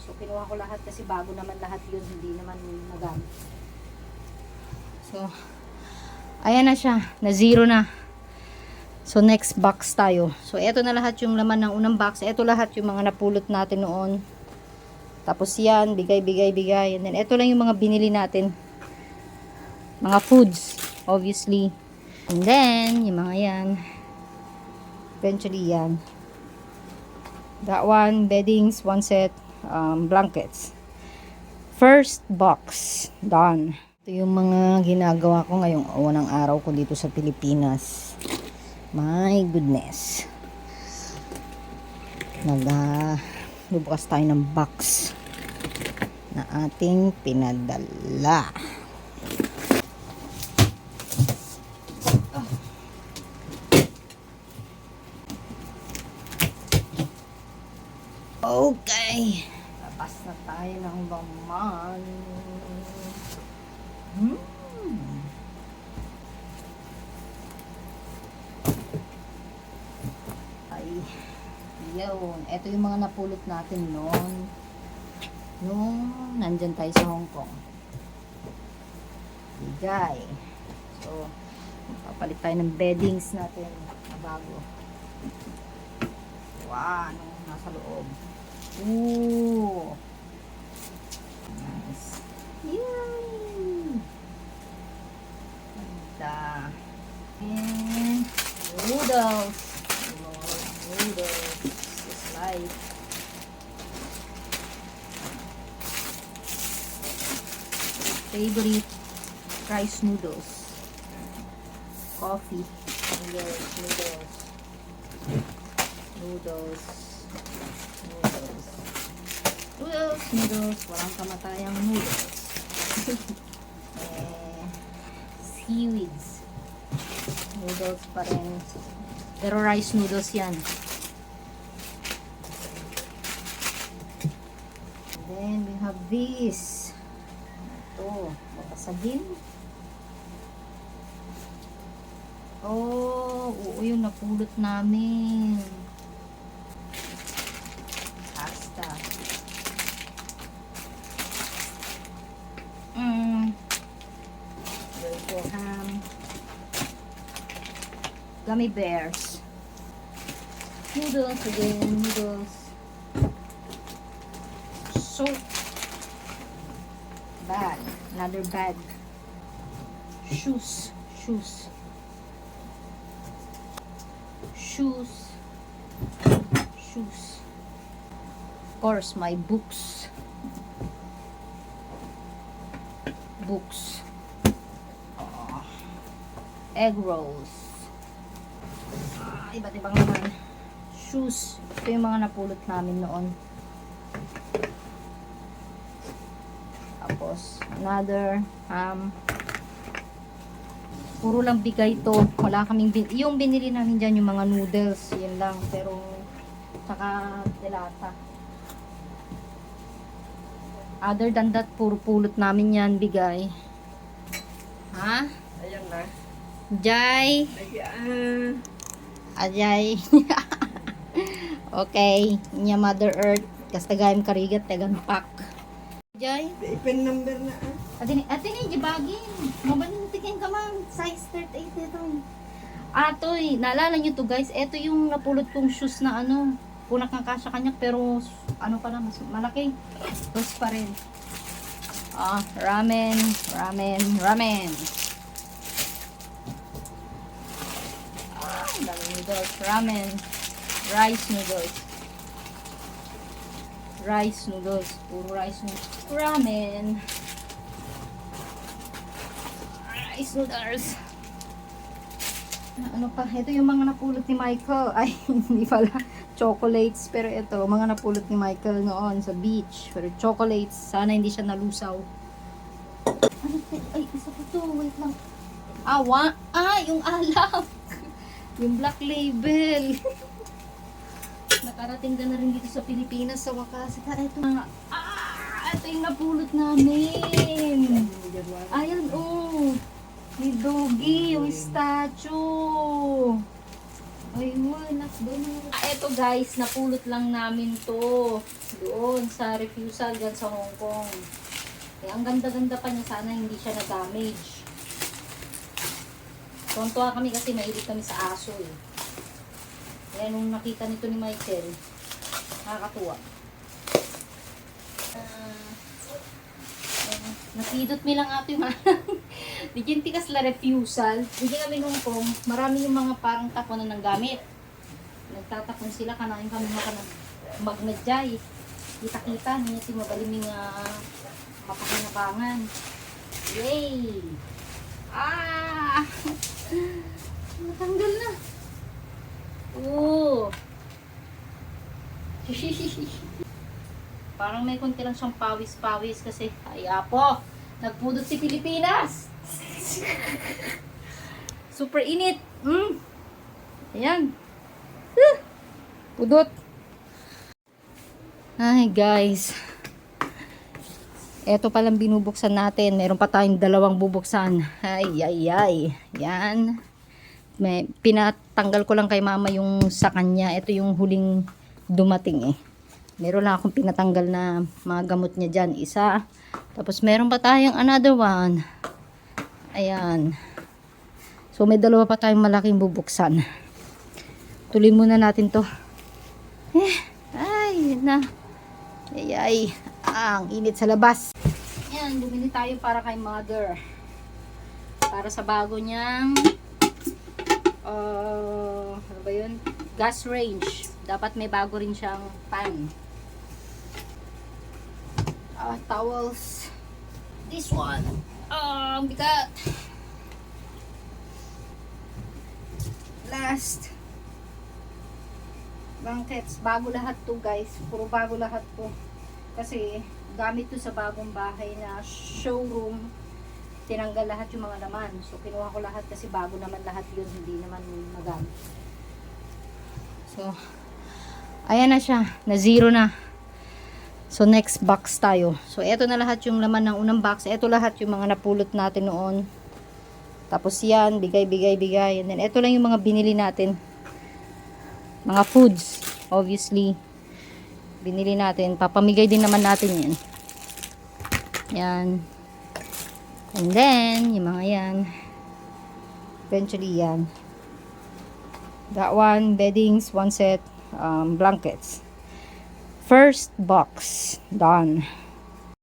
So, kinuha ko lahat kasi bago naman lahat yun. Hindi naman nagamit. So, ayan na siya. Na zero na. So, next box tayo. So, eto na lahat yung laman ng unang box. Eto lahat yung mga napulot natin noon. Tapos yan, bigay, bigay, bigay. And then, eto lang yung mga binili natin. Mga foods, obviously. And then, yung mga yan. Eventually, yan. That one, beddings, one set, um, blankets. First box, done. Ito yung mga ginagawa ko ngayong unang araw ko dito sa Pilipinas. My goodness. Nag, uh, tayo ng box na ating pinadala. Okay. Na tayo ng laman. Hmm. Ay, yun. Ito yung mga napulot natin noon. Nung nandyan tayo sa Hong Kong. Bigay. So, papalit tayo ng beddings natin na bago. Wow, ano nasa loob. Ooh. Nice. Yay! Ganda. And noodles. Noodles. It's life. Favorite rice noodles. Coffee. Noodles, noodles. Noodles. Noodles. Noodles, noodles. Walang kamatayang noodles. eh, seaweeds. Noodles pa rin. Pero rice noodles yan. And then we have this. Ito. Papasagin. Oh, oo yung napulot namin. Gummy bears. Noodles again, noodles. Soap. Bag. Another bag. Shoes. Shoes. Shoes. Shoes. Of course, my books. Books. Egg rolls. Iba't ibang naman. Shoes. Ito yung mga napulot namin noon. Tapos, another, um, puro lang bigay to. Wala kaming, bin yung binili namin dyan, yung mga noodles, yun lang. Pero, saka delata. Other than that, puro pulot namin yan, bigay. Ha? Ayan na. Jai? Ayan. Ajay. okay. Nya Mother Earth. Kastagayam karigat. Tagan pak. Jai? Ipin number na ah. Atin, atin yung jibagin. Mabalintikin ka man. Size 38 ito. Atoy, naalala nyo to guys. Ito yung napulot kong shoes na ano. Punak ng kasya kanya pero ano pa na, mas malaki. Tapos pa rin. Ah, ramen, ramen, ramen. Ah, ang dami noodles. Ramen. Rice noodles. Rice noodles. Puro rice noodles. Ramen. Rice noodles. Ano pa? Ito yung mga napulot ni Michael. Ay, hindi pala. Chocolates. Pero ito, mga napulot ni Michael noon sa beach. Pero chocolates. Sana hindi siya nalusaw. Ano? Ay, isa pa to. Wait lang. Ah, wa? Ah, yung alak. Yung black label. Nakarating ka na rin dito sa Pilipinas sa wakas. Saka ito mga, ah, ito yung napulot namin. Ayan, oh. Ni Doggy, yung statue. Ay, wala. Doon. Ah, eto guys, napulot lang namin to. Doon sa refusal dyan sa Hong Kong. Eh, ang ganda-ganda pa niya. Sana hindi siya na-damage. Tontuwa kami kasi mahilig kami sa aso eh. Kaya nung nakita nito ni Michael, nakakatuwa. Ah, uh, nakidot mi lang ato yung Digyan tikas la refusal. Digyan kami nung kong, marami yung mga parang tapunan ng gamit. Nagtatapon sila, kanain kami mga kanang magnadjay. Kita-kita, niya si mabaliming uh, mapakinabangan. Yay! Ah! Natanggal na. Oo. Parang may konti lang siyang pawis-pawis kasi, ay apo, nagpudot si Pilipinas. Super init. Mm. Ayan. Pudot. Ay, guys. Ito palang binubuksan natin. Meron pa tayong dalawang bubuksan. Ay, ay, ay. Yan. May, pinatanggal ko lang kay mama yung sa kanya. Ito yung huling dumating eh. Meron lang akong pinatanggal na mga gamot niya dyan. Isa. Tapos meron pa tayong another one. Ayan. So may dalawa pa tayong malaking bubuksan. Tuloy muna natin to. Eh, ay, na. Ay, ay. Ang init sa labas. Ayan, bumili tayo para kay mother. Para sa bago niyang uh, ano ba yun? Gas range. Dapat may bago rin siyang pan. Ah, towels. This one. Ah, ang bigat. Last. Blankets. Bago lahat to guys. Puro bago lahat to. Kasi gamit to sa bagong bahay na showroom. Tinanggal lahat yung mga laman. So kinuha ko lahat kasi bago naman lahat yun. Hindi naman magamit. So, ayan na siya. Na zero na. So, next box tayo. So, eto na lahat yung laman ng unang box. Eto lahat yung mga napulot natin noon. Tapos yan, bigay, bigay, bigay. And then, eto lang yung mga binili natin. Mga foods, obviously. Binili natin. Papamigay din naman natin yan. Yan. And then, yung mga yan. Eventually, yan. That one, beddings, one set, um, blankets. First box, done.